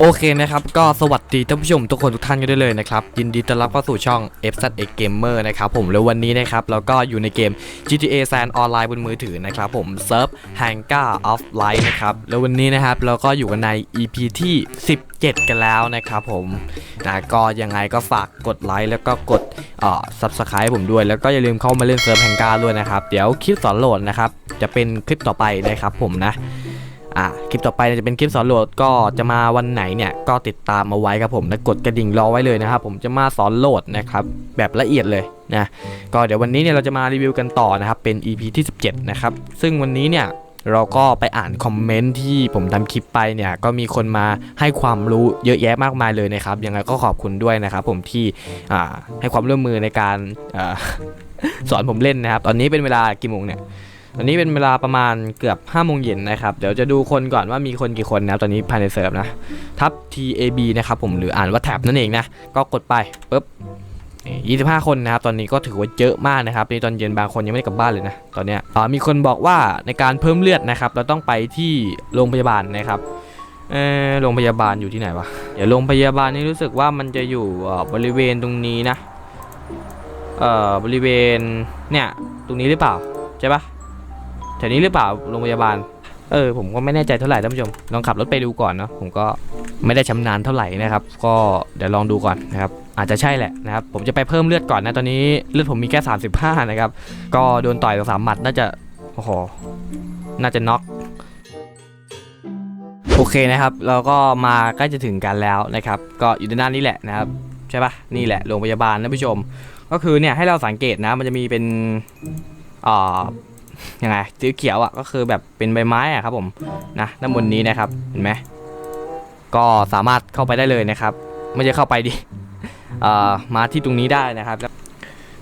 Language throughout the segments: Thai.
โอเคนะครับ ก็สวัสดีท่านผู้ชมทุกคนทุกท่านกันได้เลยนะครับ ยินดีต้อนรับเข้าสู่ช่อง f z x Gamer นะครับผมแล้ววันนี้นะครับเราก็อยู่ในเกม GTA San ออนไลน์บนมือถือนะครับผมเซิร์ฟ h a n g a of Light นะครับแล้ววันนี้นะครับเราก็อยู่กันใน EP ที่ 17 กันแล้วนะครับผมนะก็ยังไงก็ฝากกดไลค์แล้วก็กดเอ่อ Subscribe ผมด้วย แล้วก็อย่าลืมเข้ามาเล่นเซิร์ฟ h a n g a ด้วยนะครับ เดี๋ยวคลิปสอนโหลดนะครับจะเป็นคลิปต่อไปนะครับผมนะ อะคลิปต่อไปจะเป็นคลิปสอนโหลดก็จะมาวันไหนเนี่ยก็ติดตามมาไว้ครับผมและกดกระดิ่งรอไว้เลยนะครับผมจะมาสอนโหลดนะครับแบบละเอียดเลยนะก็เดี๋ยววันนี้เนี่ยเราจะมารีวิวกันต่อนะครับเป็น EP ที่ 17 นะครับ ซึ่งวันนี้เนี่ยเราก็ไปอ่านคอมเมนต์ที่ผมทำคลิปไปเนี่ยก็มีคนมาให้ความรู้เยอะแยะมากมายเลยนะครับยังไงก็ขอบคุณด้วยนะครับผมที่ให้ความร่วมมือในการอสอนผมเล่นนะครับ ตอนนี้เป็นเวลากี่โมงเนี่ย ตอนนี้เป็นเวลาประมาณเกือบ5โมงเย็นนะครับ เดี๋ยวจะดูคนก่อนว่ามีคนกี่คนนะครับตอนนี้ภายในเซิร์ฟนะทับ TAB นะครับผมหรืออ่านว่าแท็บนั่นเองนะ ก็กดไปปุ๊บนี่25 คนนะครับ ตอนนี้ก็ถือว่าเยอะมากนะครับ ในตอนเย็นบางคนยังไม่ได้กลับบ้านเลยนะ ตอนเนี้ยมีคนบอกว่าในการเพิ่มเลือดนะครับ เราต้องไปที่โรงพยาบาลนะครับโรงพยาบาลอยู่ที่ไหนวะ เดี๋ยวโรงพยาบาลนี่รู้สึกว่ามันจะอยู่บริเวณตรงนี้นะ เอ่อบริเวณเนี่ยตรงนี้หรือเปล่าใช่ปะ แถวนี้หรือเปล่าโรงพยาบาล เออผมก็ไม่แน่ใจเท่าไหร่ท่านผู้ชมลองขับรถไปดูก่อนเนาะผมก็ไม่ได้ชำนาญเท่าไหร่นะครับ ก็เดี๋ยวลองดูก่อนนะครับอาจจะใช่แหละนะครับผมจะไปเพิ่มเลือดก่อนนะตอนนี้เลือดผมมีแค่35นะครับก็โดนต่อยสามหมัดน่าจะโอ้โหน่าจะน็อกโอเคนะครับ เราก็มาใกล้จะถึงกันแล้วนะครับ ก็อยู่ด้านหน้านี้แหละนะครับใช่ปะนี่แหละโรงพยาบาลท่านผู้ชม ก็คือเนี่ยให้เราสังเกตนะมันจะมีเป็นอ่า ยังไงสีเขียวอะก็คือแบบเป็นใบไม้อะครับผมนะด้านบนนี้นะครับเห็นไหมก็สามารถเข้าไปได้เลยนะครับ ไม่ใช่เข้าไปดิเอ่อมาที่ตรงนี้ได้นะครับ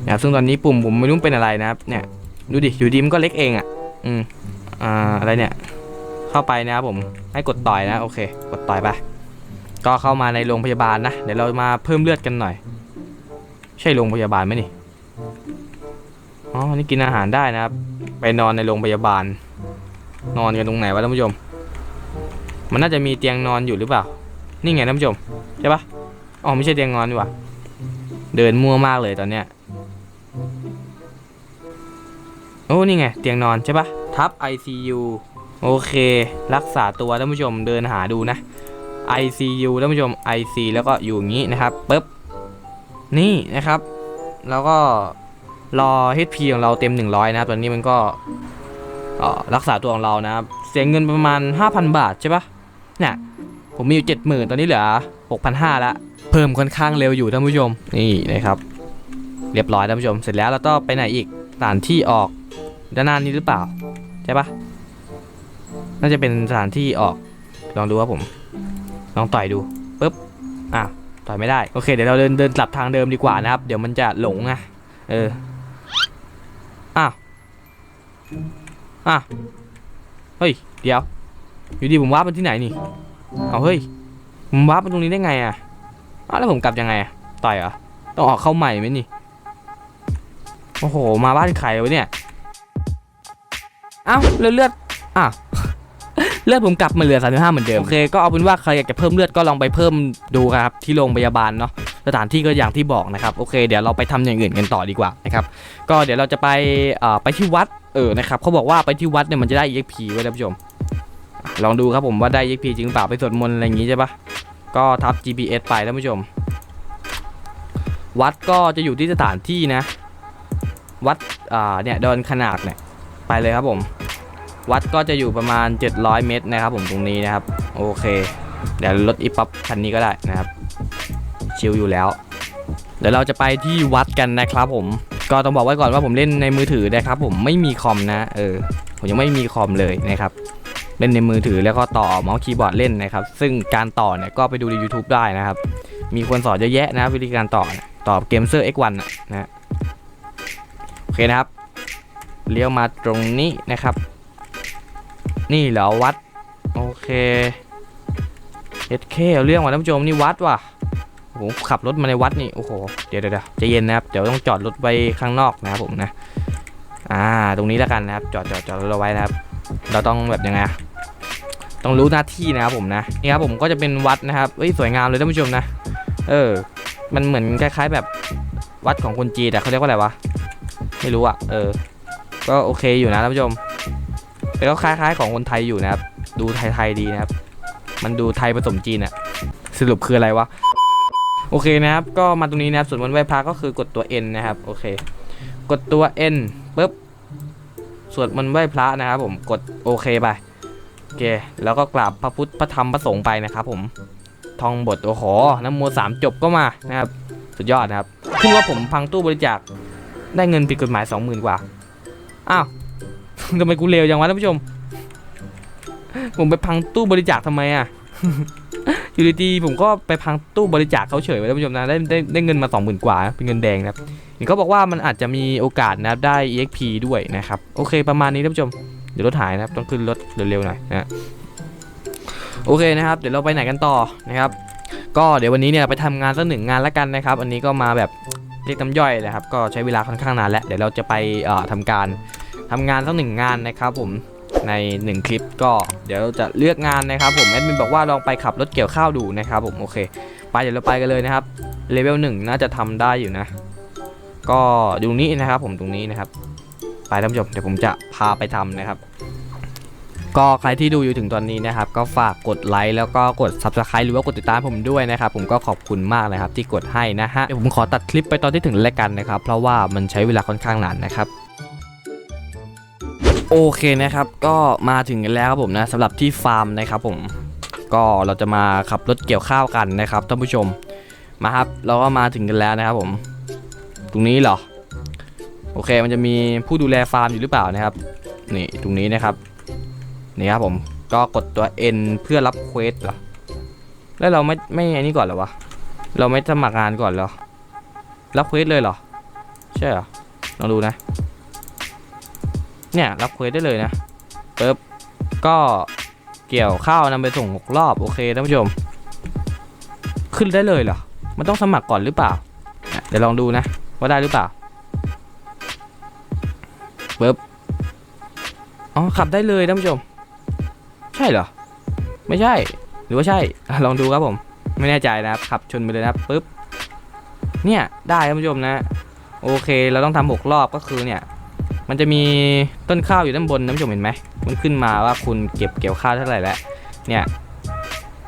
นะครับซึ่งตอนนี้ปุ่มผมไม่รู้เป็นอะไรนะครับ เนี่ยดูดิอยู่ดีมันก็เล็กเองอะอืมอ่าอะไรเนี่ย เข้าไปนะครับผมให้กดต่อยนะโอเค กดต่อยไปก็เข้ามาในโรงพยาบาลนะเดี๋ยวเรามาเพิ่มเลือดกันหน่อย ใช่โรงพยาบาลไหมนี่อ๋อนี่กินอาหารได้นะครับ ไปนอนในโรงพยาบาล นอนกันตรงไหนวะท่านผู้ชม มันน่าจะมีเตียงนอนอยู่หรือเปล่า นี่ไงท่านผู้ชมใช่ปะอ๋อไม่ใช่เตียงนอนดีกว่าเดินมั่วมากเลยตอนเนี้ยโอ้นี่ไงเตียงนอนใช่ปะทับ ICU โอเค รักษาตัวท่านผู้ชมเดินหาดูนะ ICU ท่านผู้ชม IC แล้วก็อยู่อย่างนี้นะครับปึ๊บนี่นะครับ แล้วก็ รอ HP ของเราเต็ม 100 นะครับ ตอนนี้มันก็รักษาตัวของเรานะครับ เสียเงินประมาณ 5,000 บาทใช่ปะเนี่ยผมมีอยู่ 70,000 ตอนนี้เหลือ 6,500แล้วเพิ่มค่อนข้างเร็วอยู่ท่านผู้ชม นี่นะครับ เรียบร้อยท่านผู้ชม เสร็จแล้วเราต้องไปไหนอีกสถานที่ออกด้านหน้านี้หรือเปล่า ใช่ปะน่าจะเป็นสถานที่ออก ลองดูครับผม ลองต่อยดูปึ๊บ อะต่อยไม่ได้ โอเค เดี๋ยวเราเดินเดินกลับทางเดิมดีกว่านะครับ เดี๋ยวมันจะหลงอะเออ อ้าวอ้าวเฮ้ย เดี๋ยว อยู่ดีผมวาร์ปมาที่ไหนนี่ เอาเฮ้ย ผมวาร์ปมาตรงนี้ได้ไงอะอ้าวแล้วผมกลับยังไงอะต่อยเหรอ ต้องออกเข้าใหม่ไหมนี่ โอ้โห มาบ้านใครวะเนี่ย เอ้าเลือดเลือดอ้าว เลือดผมกลับมาเหลือ 35 เหมือนเดิม โอเคก็เอาเป็นว่าใครอยากจะเพิ่มเลือดก็ลองไปเพิ่มดูครับที่โรงพยาบาลเนาะ สถานที่ก็อย่างที่บอกนะครับ โอเคเดี๋ยวเราไปทำอย่างอื่นกันต่อดีกว่านะครับ ก็เดี๋ยวเราจะไปไปที่วัด เออ นะครับเขาบอกว่าไปที่วัดเนี่ยมันจะได้ EXP ไว้ท่านผู้ชม ลองดูครับผมว่าได้ EXP จริงหรือเปล่าไปสวดมนต์อะไรอย่างงี้ใช่ปะก็ทับ GPS ไปท่านผู้ชม วัดก็จะอยู่ที่สถานที่นะ วัด อ่า เนี่ยดอนขนาดเนี่ย ไปเลยครับผม วัดก็จะอยู่ประมาณ 700 เมตรนะครับผมตรงนี้นะครับ โอเค เดี๋ยวรถอีปั๊บคันนี้ก็ได้นะครับ ชิลอยู่แล้ว เดี๋ยวเราจะไปที่วัดกันนะครับผมก็ต้องบอกไว้ก่อนว่าผมเล่นในมือถือนะครับ ผมไม่มีคอมนะ เออ ผมยังไม่มีคอมเลยนะครับเล่นในมือถือแล้วก็ต่อเมาส์คีย์บอร์ดเล่นนะครับ ซึ่งการต่อเนี่ยก็ไปดูใน YouTube ได้นะครับ มีคนสอนเยอะแยะนะวิธีการต่อต่อเกมเซอร์ X1 นะนะฮะโอเคนะครับ เลี้ยวมาตรงนี้นะครับ นี่เหรอวัด โอเคเอสเคเรื่องว่ะท่านผู้ชมนี่วัดว่ะผมขับรถมาในวัดนี่ โอ้โห เดี๋ยวเดี๋ยวเดี๋ยวใจเย็นนะครับ เดี๋ยวต้องจอดรถไว้ข้างนอกนะครับผมนะ อ่า ตรงนี้แล้วกันนะครับ จอดจอดจอดรถเราไว้นะครับ เราต้องแบบยังไง ต้องรู้หน้าที่นะครับผมนะ นี่ครับผมก็จะเป็นวัดนะครับเอ้ยสวยงามเลยท่านผู้ชมนะ เออ มันเหมือนคล้าย ๆแบบวัดของคนจีนแต่เขาเรียกว่าอะไรวะ ไม่รู้อะเออ ก็โอเคอยู่นะท่านผู้ชม แต่ก็คล้ายๆของคนไทยอยู่นะครับ ดูไทยๆดีนะครับ มันดูไทยผสมจีนอะสรุปคืออะไรวะ โอเคนะครับ ก็มาตรงนี้นะครับส่วนวันไหว้พระก็คือกดตัว N นะครับ โอเค กดตัว N ปุ๊บสวดมนต์ไหว้พระนะครับ ผม กดโอเคไป โอเค แล้วก็กราบพระพุทธ พระธรรม พระสงฆ์ไปนะครับผมท่องบทโอ้โหน้ำโมสามจบก็มานะครับ สุดยอดนะครับคือว่าผมพังตู้บริจาคได้เงินผิดกฎหมาย 20,000 กว่า อ้าว ทำไมกูเลวจังวะท่านผู้ชม ผมไปพังตู้บริจาคทำไมอะ อยู่ดีๆผมก็ไปพังตู้บริจาคเขาเฉยไว้ท่านผู้ชมนะได้ได้ได้เงินมา20,000กว่า เป็นเงินแดงนะครับเห็นเขาบอกว่ามันอาจจะมีโอกาสนะครับได้ EXP ด้วยนะครับ โอเคประมาณนี้ท่านผู้ชม เดี๋ยวรถหายนะครับ ต้องขึ้นรถเร็วๆหน่อยนะโอเคนะครับ เดี๋ยวเราไปไหนกันต่อนะครับ ก็เดี๋ยววันนี้เนี่ยไปทำงานสักหนึ่งงานแล้วกันนะครับ อันนี้ก็มาแบบเรียกน้ำย่อยนะครับ ก็ใช้เวลาค่อนข้างนานแล้ว เดี๋ยวเราจะไปเอ่อทำการ ทำงานสักหนึ่งงานนะครับผมในหนึ่งคลิปก็เดี๋ยวจะเลือกงานนะครับผมแอดมินบอกว่าลองไปขับรถเกี่ยวข้าวดูนะครับผมโอเค ไปเดี๋ยวเราไปกันเลยนะครับเลเวลหนึ่งน่าจะทำได้อยู่นะ ก็อยู่ตรงนี้นะครับผมตรงนี้นะครับ ไปท่านผู้ชมเดี๋ยวผมจะพาไปทำนะครับ ก็ใครที่ดูอยู่ถึงตอนนี้นะครับ ก็ฝากกดไลค์แล้วก็กด subscribe หรือว่ากดติดตามผมด้วยนะครับ ผมก็ขอบคุณมากนะครับที่กดให้นะฮะเดี๋ยวผมขอตัดคลิปไปตอนที่ถึงแล้วกันนะครับ เพราะว่ามันใช้เวลาค่อนข้างนานนะครับ โอเคนะครับก็มาถึงกันแล้วครับผมนะสำหรับที่ฟาร์มนะครับผมก็เราจะมาขับรถเกี่ยวข้าวกันนะครับท่านผู้ชมมาครับเราก็มาถึงกันแล้วนะครับผม ตรงนี้เหรอโอเคมันจะมีผู้ดูแลฟาร์มอยู่หรือเปล่านะครับนี่ตรงนี้นะครับนี่ครับผมก็กดตัว N เพื่อรับเควสเหรอแล้วเราไม่ไม่อันนี้ก่อนเหรอวะเราไม่สมัครงานก่อนเหรอรับเควสเลยเหรอใช่เหรอลองดูนะ เนี่ยรับเควสได้เลยนะปึ๊บก็เกี่ยวข้าวนำไปส่งหกรอบโอเคท่านผู้ชม ขึ้นได้เลยเหรอ มันต้องสมัครก่อนหรือเปล่า เดี๋ยวลองดูนะ ว่าได้หรือเปล่าปึ๊บอ๋อขับได้เลยท่านผู้ชม ใช่เหรอ ไม่ใช่ หรือว่าใช่ลองดูครับผม ไม่แน่ใจนะครับขับชนไปเลยนะครับปึ๊บเนี่ยได้ท่านผู้ชมนะ โอเคเราต้องทำหกรอบก็คือเนี่ย มันจะมีต้นข้าวอยู่ด้านบนท่านผู้ชมเห็นไหมมันขึ้นมาว่าคุณเก็บเกี่ยวข้าวเท่าไหร่แล้ว เนี่ย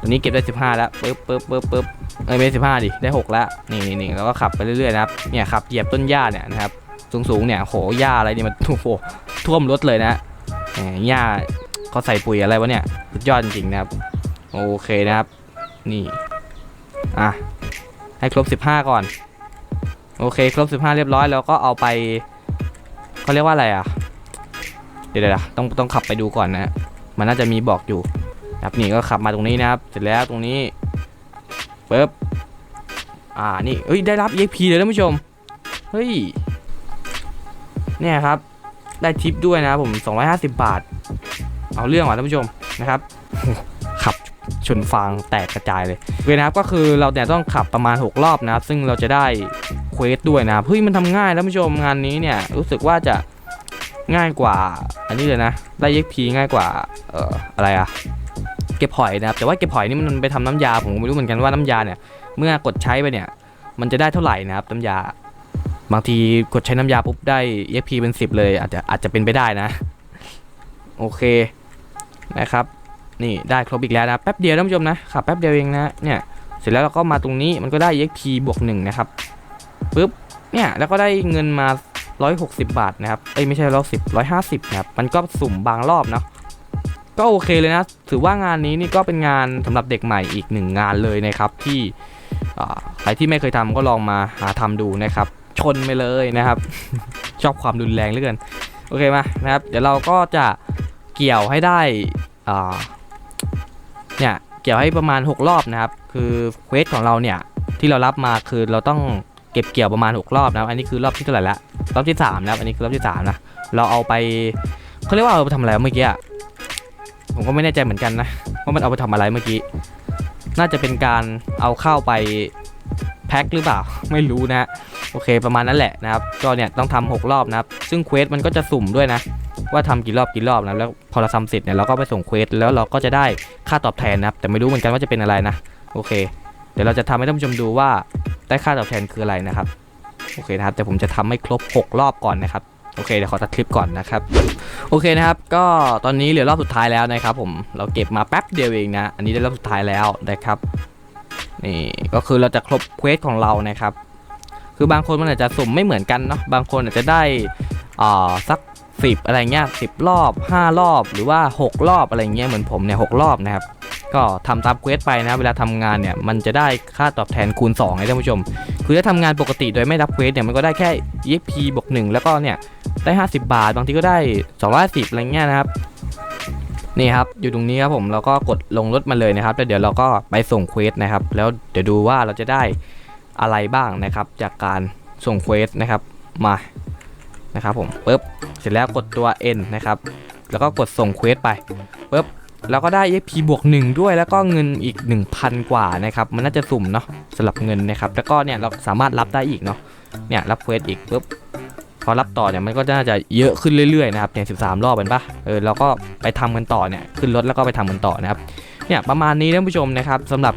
ตอนนี้เก็บได้สิบห้าแล้วปึ๊บปึ๊บปึ๊บปึ๊บเอ้ยไม่สิบห้าดิได้หกแล้วนี่นี่นี่แล้วก็ขับไปเรื่อยๆนะครับ เนี่ยขับเหยียบต้นหญ้าเนี่ยนะครับ สูงๆเนี่ยโหหญ้าอะไรเนี่ยมันโอ้โหท่วมรถเลยนะหมหญ้าเขาใส่ปุ๋ยอะไรวะเนี่ยสุดยอดจริงๆนะครับ โอเคนะครับ นี่ อะให้ครบ 15 ก่อน โอเค ครบ 15 เรียบร้อย แล้วก็เอาไป เขาเรียกว่าอะไรอะ เดี๋ยวๆต้องต้องขับไปดูก่อนนะมันน่าจะมีบอกอยู่ครับนี่ก็ขับมาตรงนี้นะครับ เสร็จแล้วตรงนี้ปึ๊บอ่านี่เฮ้ยได้รับ EXP เลยท่านผู้ชมเฮ้ยเนี่ยครับได้ทิปด้วยนะครับผม 250 บาท เอาเรื่องว่ะท่านผู้ชมนะครับขับชนฟางแตกกระจายเลยเคนะครับก็คือเราเนี่ยต้องขับประมาณ 6 รอบนะครับ ซึ่งเราจะได้ เควสด้วยนะครับเฮ้ยมันทำง่ายท่านผู้ชมงานนี้เนี่ยรู้สึกว่าจะง่ายกว่า อันนี้เลยนะได้ XP ง่ายกว่าเอ่ออะไรอะเก็บหอยนะครับแต่ว่าเก็บหอยนี่มันไปทำน้ำยาผมไม่รู้เหมือนกันว่าน้ำยาเนี่ย เมื่อกดใช้ไปเนี่ย มันจะได้เท่าไหร่นะครับน้ำยา บางทีกดใช้น้ำยาปุ๊บได้ EXP เป็น10เลย อาจจะอาจจะเป็นไปได้นะ โอเคนะครับ นี่ได้ครบอีกแล้วนะแป๊บเดียวท่านผู้ชมนะขับแป๊บเดียวเองนะเนี่ยเสร็จแล้วเราก็มาตรงนี้มันก็ได้ EXP บวกหนึ่งนะครับ ปุ๊บเนี่ยแล้วก็ได้เงินมา 160 บาทนะครับเอ้ยไม่ใช่ร้อยสิบร้อยห้าสิบนะครับมันก็สุ่มบางรอบเนาะก็โอเคเลยนะ ถือว่างานนี้นี่ก็เป็นงานสำหรับเด็กใหม่อีกหนึ่งงานเลยนะครับ ที่ใครที่ไม่เคยทำก็ลองมาหาทำดูนะครับ ชนไปเลยนะครับ ชอบความรุนแรงเหลือเกินโอเคมานะครับ เดี๋ยวเราก็จะเกี่ยวให้ได้เนี่ยเกี่ยวให้ประมาณ 6 รอบนะครับ คือเควสของเราเนี่ยที่เรารับมาคือเราต้อง เก็บเกี่ยวประมาณ 6 รอบนะครับอันนี้คือรอบที่เท่าไหร่ละรอบที่3นะครับอันนี้คือรอบที่3นะเราเอาไปเขาเรียกว่าเอาไปทำอะไรเมื่อกี้ผมก็ไม่แน่ใจเหมือนกันนะว่ามันเอาไปทำอะไรเมื่อกี้ น่าจะเป็นการเอาเข้าไปแพ็คหรือเปล่า ไม่รู้นะ โอเคประมาณนั้นแหละนะครับ ก็เนี่ยต้องทำหกรอบนะครับ ซึ่งเควสมันก็จะสุ่มด้วยนะ ว่าทำกี่รอบกี่รอบนะ แล้วพอเราทำเสร็จเนี่ยเราก็ไปส่งเควสแล้วเราก็จะได้ค่าตอบแทนนะครับ แต่ไม่รู้เหมือนกันว่าจะเป็นอะไรนะ โอเค เดี๋ยวเราจะทำให้ท่านผู้ชมดูว่า ได้ค่าตอบแทนคืออะไรนะครับโอเคนะครับแต่ผมจะทำให้ครบ 6 รอบก่อนนะครับโอเคเดี๋ยวขอตัดคลิปก่อนนะครับโอเคนะครับก็ตอนนี้เหลือรอบสุดท้ายแล้วนะครับ ผมเราเก็บมาแป๊บเดียวเองนะ อันนี้ได้รอบสุดท้ายแล้วนะครับนี่ก็คือเราจะครบเควสของเรานะครับ คือบางคนมันอาจจะสุ่มไม่เหมือนกันเนาะบางคนอาจจะได้อ่าสักสิบอะไรเงี้ยสิบรอบ 5 รอบหรือว่า 6 รอบอะไรเงี้ยเหมือนผมเนี่ยหกรอบนะครับ ก็ทำตามเควสไปนะ เวลาทำงานเนี่ย มันจะได้ค่าตอบแทนคูณ2ให้ท่านผู้ชม คือถ้าทำงานปกติโดยไม่รับเควสเนี่ย มันก็ได้แค่ EXP บวก1แล้วก็เนี่ย ได้ 50 บาท บางทีก็ได้250อะไรเงี้ยนะครับ นี่ครับ อยู่ตรงนี้ครับผม เราก็กดลงรถมาเลยนะครับ แล้วเดี๋ยวเราก็ไปส่งเควสนะครับ แล้วเดี๋ยวดูว่าเราจะได้อะไรบ้างนะครับ จากการส่งเควสนะครับ มา นะครับผมปึ๊บ เสร็จแล้วกดตัว N นะครับ แล้วก็กดส่งเควสไปปึ๊บ แล้วก็ได้ EXP บวก1ด้วยแล้วก็เงินอีก 1,000 กว่านะครับมันน่าจะสุ่มเนาะสำหรับเงินนะครับแล้วก็เนี่ยเราสามารถรับได้อีกเนาะเนี่ยรับเควสอีกปุ๊บพอรับต่อเนี่ยมันก็น่าจะเยอะขึ้นเรื่อยๆนะครับเนี่ย13รอบเป็นปะเออเราก็ไปทำกันต่อเนี่ยขึ้นรถแล้วก็ไปทำกันต่อนะครับเนี่ยประมาณนี้ท่านผู้ชมนะครับสำหรับ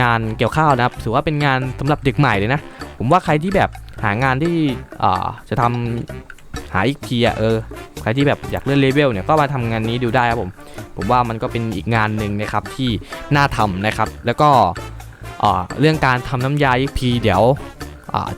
งานเกี่ยวข้าวนะครับถือว่าเป็นงานสำหรับเด็กใหม่เลยนะผมว่าใครที่แบบหางานที่จะทำหาอีกทีอะเออ ใครที่แบบอยากเลื่อนเลเวลเนี่ยก็มาทำงานนี้ดูได้ครับผมผมว่ามันก็เป็นอีกงานหนึ่งนะครับที่น่าทำนะครับ แล้วก็เรื่องการทำน้ำยา EXP เดี๋ยว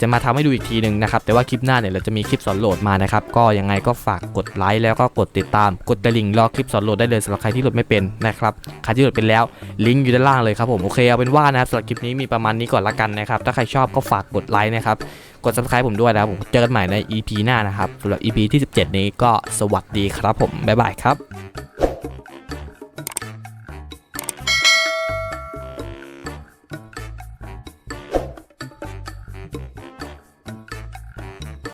จะมาทำให้ดูอีกทีหนึ่งนะครับ แต่ว่าคลิปหน้าเนี่ยเราจะมีคลิปสอนโหลดมานะครับ ก็ยังไงก็ฝากกดไลค์แล้วก็กดติดตาม กดกระดิ่งรอคลิปสอนโหลดได้เลยสำหรับใครที่โหลดไม่เป็นนะครับใครที่โหลดเป็นแล้วลิงก์อยู่ด้านล่างเลยครับผมโอเคเอาเป็นว่านะครับสำหรับคลิปนี้มีประมาณนี้ก่อนละกันนะครับถ้าใครชอบก็ฝากกดไลค์นะครับกด subscribe ผมด้วยนะครับผมเจอกันใหม่ใน EP หน้านะครับสำหรับ EP ที่ 17 นี้ก็สวัสดีครับผมบ๊ายบายครับ